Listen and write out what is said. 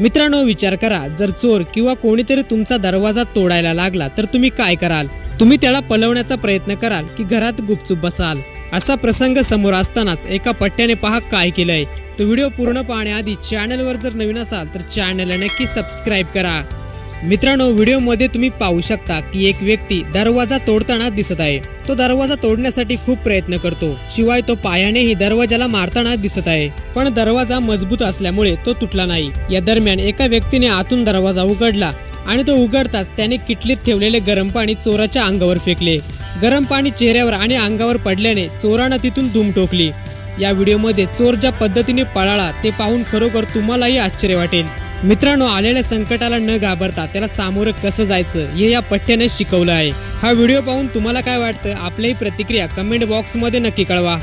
मित्रांनो विचार करा. जर चोर किंवा कोणीतरी तुमचा दरवाजा तोडायला लागला तर तुम्ही काय कराल? तुम्ही त्याला पलवण्याचा प्रयत्न कराल की घरात गुपचूप बसाल. असा प्रसंग समोर असतानाच एका पट्ट्याने पहा काय केलंय. तो व्हिडिओ पूर्ण पाहण्याआधी चॅनलवर जर नवीन असाल तर चॅनलला नक्की सबस्क्राईब करा. मित्रांनो व्हिडिओमध्ये तुम्ही पाहू शकता की एक व्यक्ती दरवाजा तोडताना दिसत आहे. तो दरवाजा तोडण्यासाठी खूप प्रयत्न करतो. शिवाय तो पायानेही दरवाजाला मारताना दिसत आहे. पण दरवाजा मजबूत असल्यामुळे तो तुटला नाही. या दरम्यान एका व्यक्तीने आतून दरवाजा उघडला आणि तो उघडताच त्याने किटलीत ठेवलेले गरम पाणी चोराच्या अंगावर फेकले. गरम पाणी चेहऱ्यावर आणि अंगावर पडल्याने चोरानं तिथून धूम टोकली. या व्हिडिओमध्ये चोर ज्या पद्धतीने पळाला ते पाहून खरोखर तुम्हालाही आश्चर्य वाटेल. मित्रांनो आलेल्या संकटाला न घाबरता त्याला सामोरं कसं जायचं हे या पठ्याने शिकवलं आहे. हा व्हिडिओ पाहून तुम्हाला काय वाटतं? आपल्याही प्रतिक्रिया कमेंट बॉक्समध्ये नक्की कळवा.